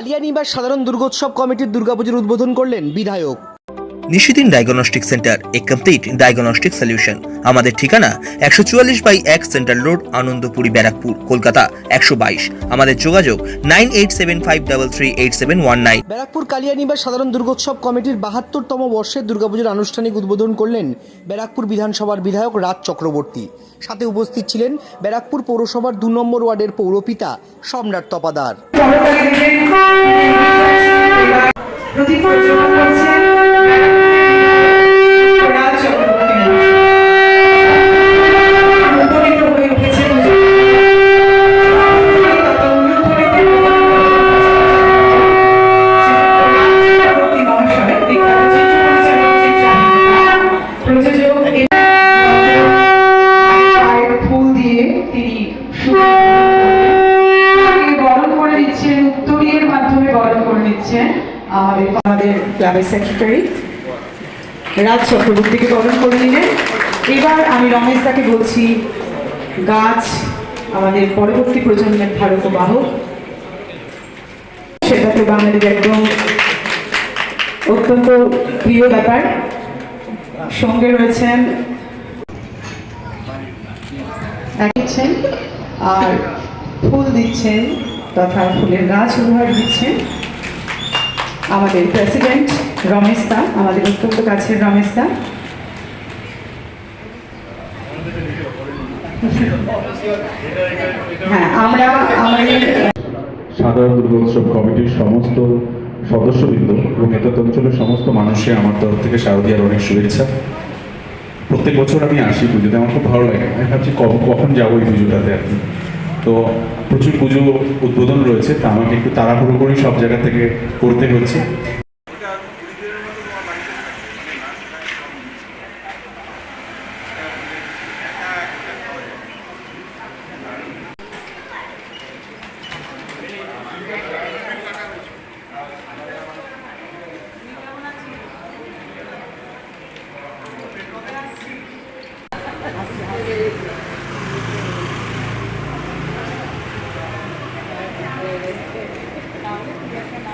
কালিয়ানিবাস সাধারণ দুর্গোৎসব কমিটির দুর্গাপুজোর উদ্বোধন করলেন বিধায়ক। Nishidin diagnostic centre a complete diagnostic solution আমাদের ঠিকানা একশো চুয়াল্লিশ বাই এক সেন্ট্রাল রোড আনন্দপুরি ব্যারাকপুর কলকাতা একশো বাইশ। আমাদের যোগাযোগ nine eight seven five double three eight seven one nine. Barrackpore Kalianibas সাধারণ দুর্গোৎসব কমিটির বাহাত্তরতম বর্ষের দুর্গাপুজোর আনুষ্ঠানিক উদ্বোধন করলেন ব্যারাকপুর বিধানসভার বিধায়ক রাজ চক্রবর্তী। সাথে উপস্থিত ছিলেন ব্যারাকপুর পৌরসভার দু নম্বর ওয়ার্ডের পৌরপিতা সম্রাট তপাদার। করছেন আমাদের ক্লাবের সেক্রেটারি রাজ চক্রবর্তীকে বরণ করে নিলেন। এবার আমি রমেশ দাকে বলছি, গাছ, আমাদের পরবর্তী প্রজন্মের ধারক বাহক সেটা তো বাঙালির একদম অত্যন্ত প্রিয় ব্যাপার। সঙ্গে রয়েছেন দিচ্ছেন আর ফুল দিচ্ছেন তথা ফুলের গাছ উপহার দিচ্ছেন। আমাদের প্রেসিডেন্ট রমেশ দা, আমাদের অত্যন্ত কাছের রমেশ দা। হ্যাঁ আমরা আমাদের সাধারণ দুর্গোৎসব কমিটির সমস্ত সদস্যবৃন্দ এবং এতদ অঞ্চলের সমস্ত মানুষকে আমার তরফ থেকে শারদীয়ার অনেক শুভেচ্ছা। প্রত্যেক বছর আমি আসি পুজোতে, আমার খুব ভালো লাগে। আমি ভাবছি কখন যাব এই পুজোটাতে আর কি। তো প্রচুর পুজো উদ্বোধন রয়েছে, তা আমাকে একটু তাড়াহুড়ো করেই সব জায়গা থেকে করতে হচ্ছে।